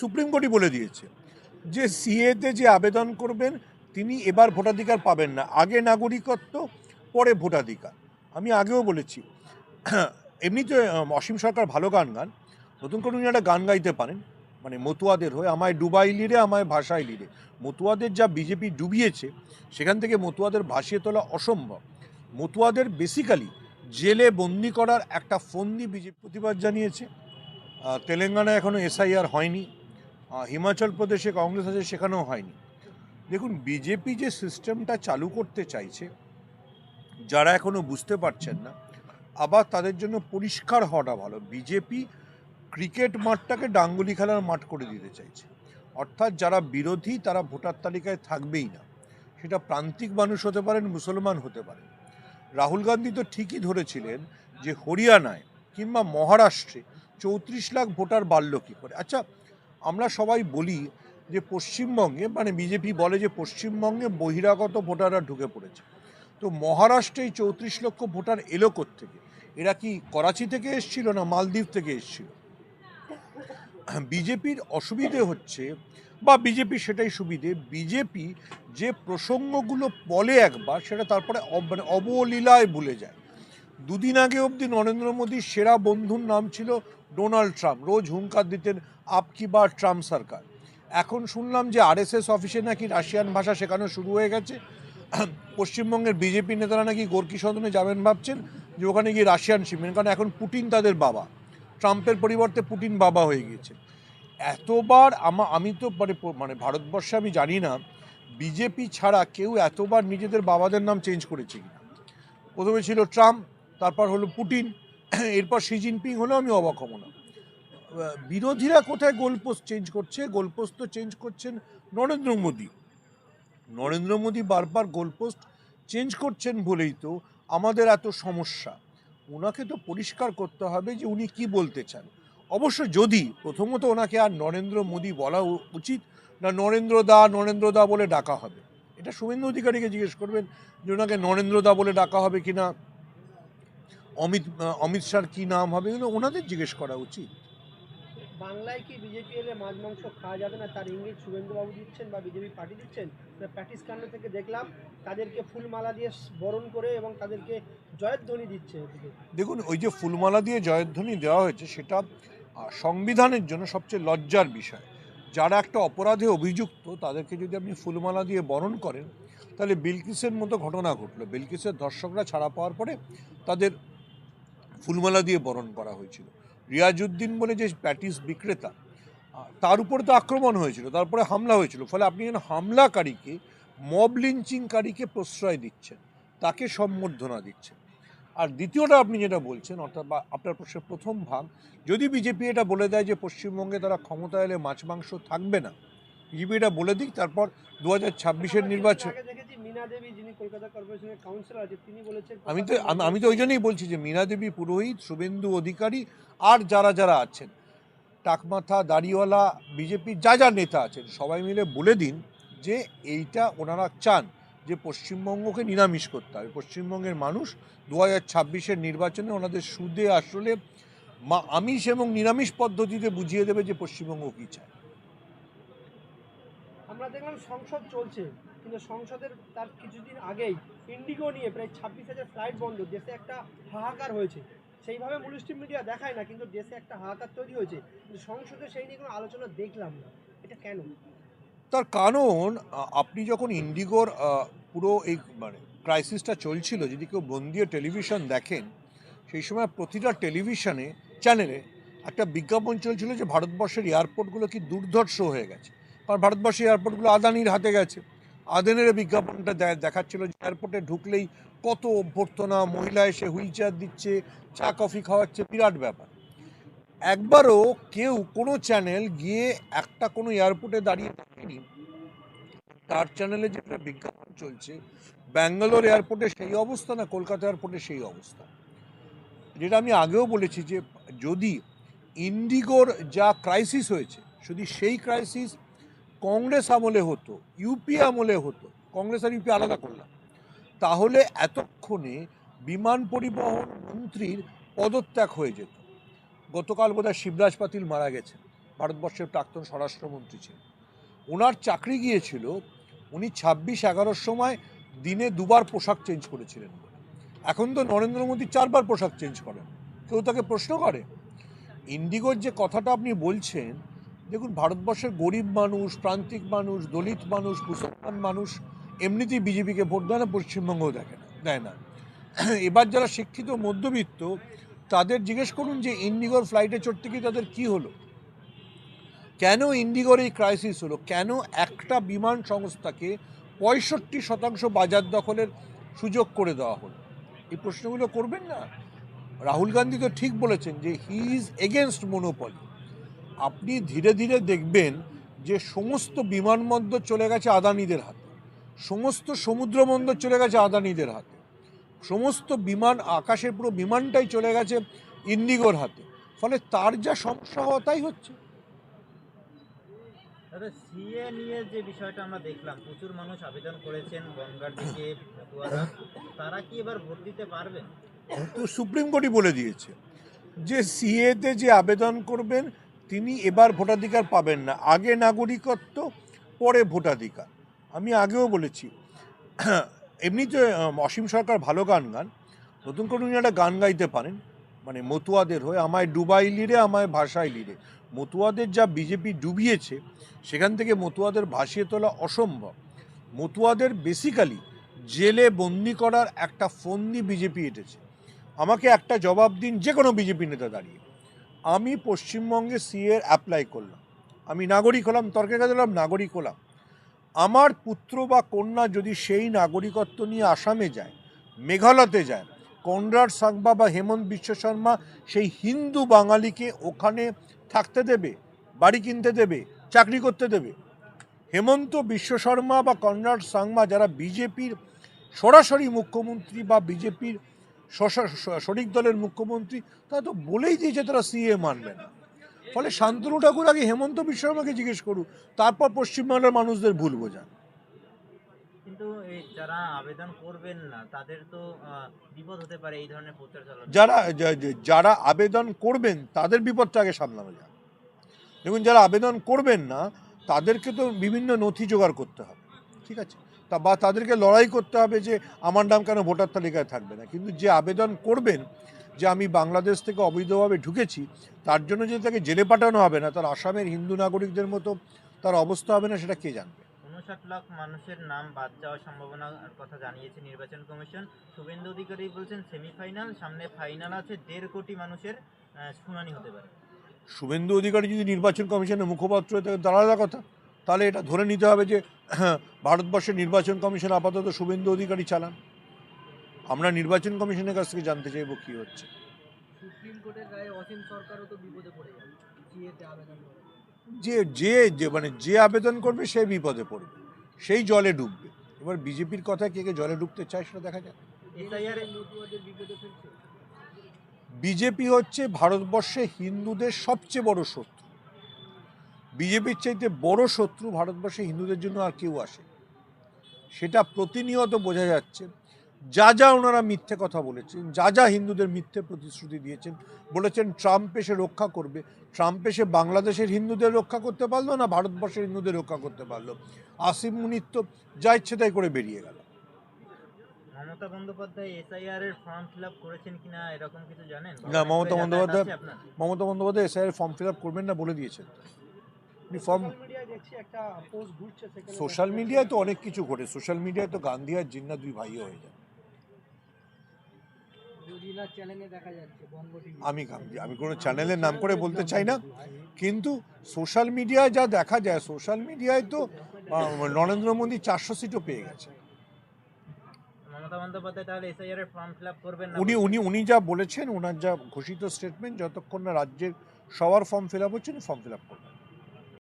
Supreme কোর্টই বলে দিয়েছে যে সিএতে যে আবেদন করবেন, তিনি এবার ভোটাধিকার পাবেন না। আগে নাগরিকত্ব, পরে ভোটাধিকার। আমি আগেও বলেছি, এমনিতে অসীম সরকার ভালো গান গান। নতুন করে উনি একটা গান গাইতে পারেন মানে মতুয়াদের হয়ে, আমায় ডুবাই লিরে, আমায় ভাষায় লিরে। মতুয়াদের যা বিজেপি ডুবিয়েছে, সেখান থেকে মতুয়াদের ভাসিয়ে তোলা অসম্ভব। মতুয়াদের বেসিক্যালি জেলে বন্দি করার একটা ফন্দি বিজেপি প্রতিবাদ জানিয়েছে। তেলেঙ্গানায় এখনও এসআইআর হয়নি। হিমাচল প্রদেশে কংগ্রেস আছে, সেখানেও হয়নি। দেখুন, বিজেপি যে সিস্টেমটা চালু করতে চাইছে, যারা এখনও বুঝতে পারছেন না, আবার তাদের জন্য পরিষ্কার হওয়াটা ভালো। বিজেপি ক্রিকেট মাঠটাকে ডাঙ্গুলি খেলার মাঠ করে দিতে চাইছে। অর্থাৎ যারা বিরোধী, তারা ভোটার তালিকায় থাকবেই না। সেটা প্রান্তিক মানুষ হতে পারেন, মুসলমান হতে পারেন। রাহুল গান্ধী তো ঠিকই ধরেছিলেন যে, হরিয়ানায় কিংবা মহারাষ্ট্রে চৌত্রিশ লাখ ভোটার বাড়ল কী করে? আচ্ছা আমরা সবাই বলি যে পশ্চিমবঙ্গে মানে বিজেপি বলে যে পশ্চিমবঙ্গে বহিরাগত ভোটাররা ঢুকে পড়েছে। তো মহারাষ্ট্রে এই চৌত্রিশ লক্ষ ভোটার এলো থেকে এরা কি করাচি থেকে এসছিল না মালদ্বীপ থেকে এসছিল? বিজেপির অসুবিধে হচ্ছে, বা বিজেপি সেটাই সুবিধে, বিজেপি যে প্রসঙ্গগুলো বলে একবার, সেটা তারপরে মানে অবলীলায় ভুলে যায়। দুদিন আগে অবধি নরেন্দ্র মোদীর সেরা বন্ধুর নাম ছিল ডোনাল্ড ট্রাম্প। রোজ হুঙ্কার দিতেন, আপ কি বা ট্রাম্প সরকার? এখন শুনলাম যে আরএসএস অফিসে নাকি রাশিয়ান ভাষা শেখানো শুরু হয়ে গেছে। পশ্চিমবঙ্গের বিজেপি নেতারা নাকি গোর্কি সদনে যাবেন ভাবছেন যে ওখানে গিয়ে রাশিয়ান শিখবেন কারণ এখন পুটিন তাদের বাবা। ট্রাম্পের পরিবর্তে পুটিন বাবা হয়ে গিয়েছে। এতবার আমা, আমি তো মানে মানে ভারতবর্ষে আমি জানি না, বিজেপি ছাড়া কেউ এতবার নিজেদের বাবাদের নাম চেঞ্জ করেছে কিনা। প্রথমে ছিল ট্রাম্প, তারপর হলো পুটিন এরপর শি জিনপিং হলেও আমি অবাক হব না। বিরোধীরা কোথায় গোলপোস্ট চেঞ্জ করছে? গোলপোস্ট তো চেঞ্জ করছেন নরেন্দ্র মোদী। নরেন্দ্র মোদী বারবার গোলপোস্ট চেঞ্জ করছেন বলেই তো আমাদের এত সমস্যা। ওনাকে তো পরিষ্কার করতে হবে যে উনি কি বলতে চান। অবশ্য যদি, প্রথমত ওনাকে আর নরেন্দ্র মোদী বলা উচিত না নরেন্দ্র দা নরেন্দ্র দা বলে ডাকা হবে। এটা শুভেন্দু অধিকারীকে জিজ্ঞেস করবেন যে ওনাকে নরেন্দ্র দা বলে ডাকা হবে কিনা। অমিত অমিত শাহর কী নাম হবে এগুলো ওনাদের জিজ্ঞেস করা উচিত। বাংলায় কি বিজেপি এলে মাছ মাংস খাওয়া যাবে না? তার ইঙ্গিত শুভেন্দুবাবু দিচ্ছেন বা বিজেপি পার্টি দিচ্ছেন? প্যাটিস কাণ্ড থেকে দেখলাম তাদেরকে ফুলমালা দিয়ে বরণ করে এবং তাদেরকে জয়ধ্বনি দিচ্ছে দেখুন ওই যে ফুলমালা দিয়ে জয়ধ্বনি দেওয়া হয়েছে সেটা সংবিধানের জন্য সবচেয়ে লজ্জার বিষয়। যারা একটা অপরাধে অভিযুক্ত তাদেরকে যদি আপনি ফুলমালা দিয়ে বরণ করেন তাহলে বিলকিসের মতো ঘটনা ঘটলো। বিলকিসের দর্শকরা ছাড়া পাওয়ার পরে তাদের ফুলমালা দিয়ে বরণ করা হয়েছিল। রিয়াজউদ্দিন বলে যে প্যাটিস বিক্রেতা, তার উপরে তো আক্রমণ হয়েছিল, তারপরে হামলা হয়েছিল। ফলে আপনি যেন হামলাকারীকে, মব লিঞ্চিংকারীকে প্রশ্রয় দিচ্ছেন, তাকে সম্বর্ধনা দিচ্ছেন। আর দ্বিতীয়টা আপনি যেটা বলছেন, অর্থাৎ বা আপনার প্রশ্নের প্রথম ভাগ, যদি বিজেপি এটা বলে দেয় যে পশ্চিমবঙ্গে তারা ক্ষমতা এলে মাছ মাংস থাকবে না, বিজেপি এটা বলে দিক, তারপর দু হাজার ছাব্বিশের নির্বাচন মীনা দেবী যিনি কলকাতা কর্পোরেশনের কাউন্সিলর আছে তিনি বলেছেন আমি তো আমি- আমি তো ওই জন্যই বলছি যে মীনা দেবী পুরোহিত শুভেন্দু অধিকারী আর যারা যারা আছেন টাকমাথা দাড়িওয়ালা বিজেপির যা যা নেতা আছেন সবাই মিলে বলে দিন যে এইটা ওনারা চান যে পশ্চিমবঙ্গকে নিরামিষ করতে হবে। পশ্চিমবঙ্গের মানুষ দু হাজার ছাব্বিশের নির্বাচনে ওনাদের সুদে আসলে মা আমিষ এবং নিরামিষ পদ্ধতিতে বুঝিয়ে দেবে যে পশ্চিমবঙ্গ কী চায়। আমরা দেখলাম সংসদ চলছে, কিন্তু সংসদের তার কিছুদিন আগেই ইন্ডিগো নিয়ে প্রায় ছাব্বিশ হাজার ফ্লাইট বন্ধ, দেশে একটা হাহাকার হয়েছে। সেইভাবে মুলিস্টিম মিডিয়া দেখায় না, কিন্তু দেশে একটা হাহাকার তৈরি হয়েছে। কিন্তু সংসদে সেই নিয়ে কোনো আলোচনা দেখলাম না। এটা কেন? তার কারণ আপনি যখন ইন্ডিগোর পুরো এই মানে ক্রাইসিসটা চলছিল, যদি কেউ বন্দিয়ে টেলিভিশন দেখেন, সেই সময় প্রতিটা টেলিভিশনে চ্যানেলে একটা বিজ্ঞাপন চলছিল যে, ভারতবর্ষের এয়ারপোর্টগুলো কি দুর্ধর্ষ হয়ে গেছে। কারণ ভারতবর্ষের এয়ারপোর্টগুলো আদানির হাতে গেছে। আদানের বিজ্ঞাপনটা দেখাচ্ছিল যে এয়ারপোর্টে ঢুকলেই কত অভ্যর্থনা, মহিলা এসে হুইল দিচ্ছে, চা, কফি খাওয়াচ্ছে, বিরাট ব্যাপার। একবারও কেউ কোনো চ্যানেল গিয়ে একটা কোনো এয়ারপোর্টে দাঁড়িয়ে দেখেনি। তার চ্যানেলে যেটা বিজ্ঞাপন চলছে, ব্যাঙ্গালোর এয়ারপোর্টে সেই অবস্থা না কলকাতা এয়ারপোর্টে সেই অবস্থা? যেটা আমি আগেও বলেছি যে যদি ইন্ডিগোর যা ক্রাইসিস হয়েছে, যদি সেই ক্রাইসিস কংগ্রেস আমলে হতো ইউপি আমলে হতো, কংগ্রেস আর ইউপি আলাদা করলাম। তাহলে এতক্ষণে বিমান পরিবহন মন্ত্রীর পদত্যাগ হয়ে যেত। গতকাল বোধহয় শিবরাজ পাতিল মারা গেছেন, ভারতবর্ষের প্রাক্তন স্বরাষ্ট্রমন্ত্রী ছিলেন। ওনার চাকরি গিয়েছিল, উনি ছাব্বিশ এগারোর সময় দিনে দুবার পোশাক চেঞ্জ করেছিলেন এখন তো নরেন্দ্র মোদী চারবার পোশাক চেঞ্জ করেন। কেউ তাকে প্রশ্ন করে? ইন্ডিগোর যে কথাটা আপনি বলছেন দেখুন, ভারতবর্ষের গরিব মানুষ, প্রান্তিক মানুষ, দলিত মানুষ, মুসলমান মানুষ এমনিতেই বিজেপিকে ভোট দেয় না, পশ্চিমবঙ্গও দেখে না, দেয় না। এবার যারা শিক্ষিত, মধ্যবিত্ত, তাদের জিজ্ঞেস করুন যে ইন্ডিগোর ফ্লাইটে চড়তে গিয়ে তাদের কি হলো? কেন ইন্ডিগোর এই ক্রাইসিস হলো? কেন একটা বিমান সংস্থাকে পঁয়ষট্টি শতাংশ বাজার দখলের সুযোগ করে দেওয়া হলো? এই প্রশ্নগুলো করবেন না? রাহুল গান্ধী তো ঠিক বলেছেন যে হি ইজ এগেনস্ট মনোপলি আপনি ধীরে ধীরে দেখবেন যে সমস্ত বিমানবন্দর চলে গেছে আদানিদের হাতে। সমস্ত সমুদ্র বন্দর চলে গেছে আদানিদের হাতে। সমস্ত বিমান আকাশের পুরো বিমানটাই চলে গেছে ইন্ডিগোর হাতে। ফলে তার যা সমস্যা হওয়া তাই হচ্ছে। দাদা সিএ নিয়ে যে বিষয়টা আমরা দেখলাম প্রচুর মানুষ আবেদন করেছেন গঙ্গার দিকে তারা কি এবার ভোট দিতে পারবেন? তো সুপ্রিম কোর্টই বলে দিয়েছে যে সিএতে যে আবেদন করবেন তিনি এবার ভোটাধিকার পাবেন না। আগে নাগরিকত্ব, পরে ভোটাধিকার। আমি আগেও বলেছি। এমনিতে অসীম সরকার ভালো গান গান, নতুন করে উনি একটা গান গাইতে পারেন। মানে মতুয়াদের হয়ে, আমায় ডুবাই লিরে, আমায় ভাষায় লিরে। মতুয়াদের যা বিজেপি ডুবিয়েছে, সেখান থেকে মতুয়াদের ভাসিয়ে তোলা অসম্ভব। মতুয়াদের বেসিক্যালি জেলে বন্দি করার একটা ফন্দি বিজেপি এঁটেছে। আমাকে একটা জবাব দিন যে কোনো বিজেপি নেতা দাঁড়িয়ে। আমি পশ্চিমবঙ্গে সিএর অ্যাপ্লাই করলাম। আমি নাগরিক হলাম, তর্কের কাছে হলাম, নাগরিক হলাম। আমার পুত্র বা কন্যা যদি সেই নাগরিকত্ব নিয়ে আসামে যায়, মেঘালয়তে যায় কনরাড সাংবা বা হেমন্ত বিশ্ব শর্মা সেই হিন্দু বাঙালিকে ওখানে থাকতে দেবে, বাড়ি কিনতে দেবে, চাকরি করতে দেবে, হেমন্ত বিশ্ব শর্মা বা কনরাড সাংমা যারা বিজেপির সরাসরি মুখ্যমন্ত্রী বা বিজেপির শরিক দলের মুখ্যমন্ত্রী তারা তো বলেই দিয়েছে তারা সিএ মানবে না। ফলে শান্তনু ঠাকুর আগে হেমন্ত বিশ্ব শর্মাকে জিজ্ঞেস করুক তারপর পশ্চিমবাংলার মানুষদের ভুল বোঝান কিন্তু যারা আবেদন করবেন না তাদের তো বিপদ হতে পারে এই ধরনের প্রচার চালানো যারা যারা আবেদন করবেন তাদের বিপদটা আগে সামলানো যায় দেখুন যারা আবেদন করবেন না তাদেরকে তো বিভিন্ন নথি জোগাড় করতে হবে। ঠিক আছে? তা বা তাদেরকে লড়াই করতে হবে যে আমার নাম কেন ভোটার তালিকায় থাকবে না। কিন্তু যে আবেদন করবেন যে আমি বাংলাদেশ থেকে অবৈধভাবে ঢুকেছি তার জন্য যদি তাকে জেলে পাঠানো হবে না তার আসামের হিন্দু নাগরিকদের মতো তার অবস্থা হবে না সেটা কে জানবে? উনষাট লাখ মানুষের নাম বাদ যাওয়ার সম্ভাবনার কথা জানিয়েছে নির্বাচন কমিশন। শুভেন্দু অধিকারী বলছেন সেমিফাইনাল সামনে ফাইনাল আছে দেড় কোটি মানুষের শুনানি হতে পারে। শুভেন্দু অধিকারী যদি নির্বাচন কমিশনের মুখপাত্র হয়ে থাকে তার আলাদা কথা। তাহলে এটা ধরে নিতে হবে যে ভারতবর্ষের নির্বাচন কমিশন আপাতত শুভেন্দু অধিকারী চালান। আমরা নির্বাচন কমিশনের কাছ থেকে জানতে চাইব কী হচ্ছে। যে যে যে মানে যে আবেদন করবে সে বিপদে পড়বে। সেই জলে ডুববে। এবার বিজেপির কথায় কে কে জলে ডুবতে চায় সেটা দেখা যাক। বিজেপি হচ্ছে ভারতবর্ষে হিন্দুদের সবচেয়ে বড় শত্রু। বিজেপির চাইতে বড় শত্রু ভারতবর্ষে হিন্দুদের জন্য আর কেউ আসে। সেটা প্রতিনিয়ত বোঝা যাচ্ছে। যা যা ওনারা মিথ্যে কথা বলেছেন যা যা হিন্দুদের মিথ্যে প্রতিশ্রুতি দিয়েছেন বলেছেন ট্রাম্প এসে রক্ষা করবে। ট্রাম্প এসে বাংলাদেশের হিন্দুদের রক্ষা করতে পারল না ভারতবর্ষের হিন্দুদের রক্ষা করতে পারল। আসিম মুনির তো যা ইচ্ছে তাই করে বেরিয়ে গেল। মমতা বন্দ্যোপাধ্যায় এসআইআর এর ফর্ম ফিল করেছেন কিনা এরকম কিছু জানেন? না, মমতা বন্দ্যোপাধ্যায়-? মমতা বন্দ্যোপাধ্যায় এসআইয়ের ফর্ম ফিল আপ করবেন না বলে দিয়েছেন। ফর্ম সোশ্যাল মিডিয়ায় দেখছি একটা পোস্ট ঘুরছে সেখানে সোশ্যাল মিডিয়ায় তো অনেক কিছু ঘটে। সোশ্যাল মিডিয়ায় তো গান্ধী আর জিন্না দুই ভাইও হয়ে যায়। আমি গান্ধী আমি কোনো চ্যানেলের নাম করে বলতে চাই না। কিন্তু সোশ্যাল মিডিয়ায় যা দেখা যায় সোশ্যাল মিডিয়ায় তো নরেন্দ্র মোদী চারশো সিটও পেয়ে গেছে। মমতা বন্দ্যোপাধ্যায় তাহলে এসআইআর এর ফর্ম ফিল আপ করবেন না উনি উনি উনি যা বলেছেন ওনার যা ঘোষিত স্টেটমেন্ট যতক্ষণ না রাজ্যের সবার ফর্ম ফিল আপ হচ্ছে উনি ফর্ম ফিল আপ করবেন।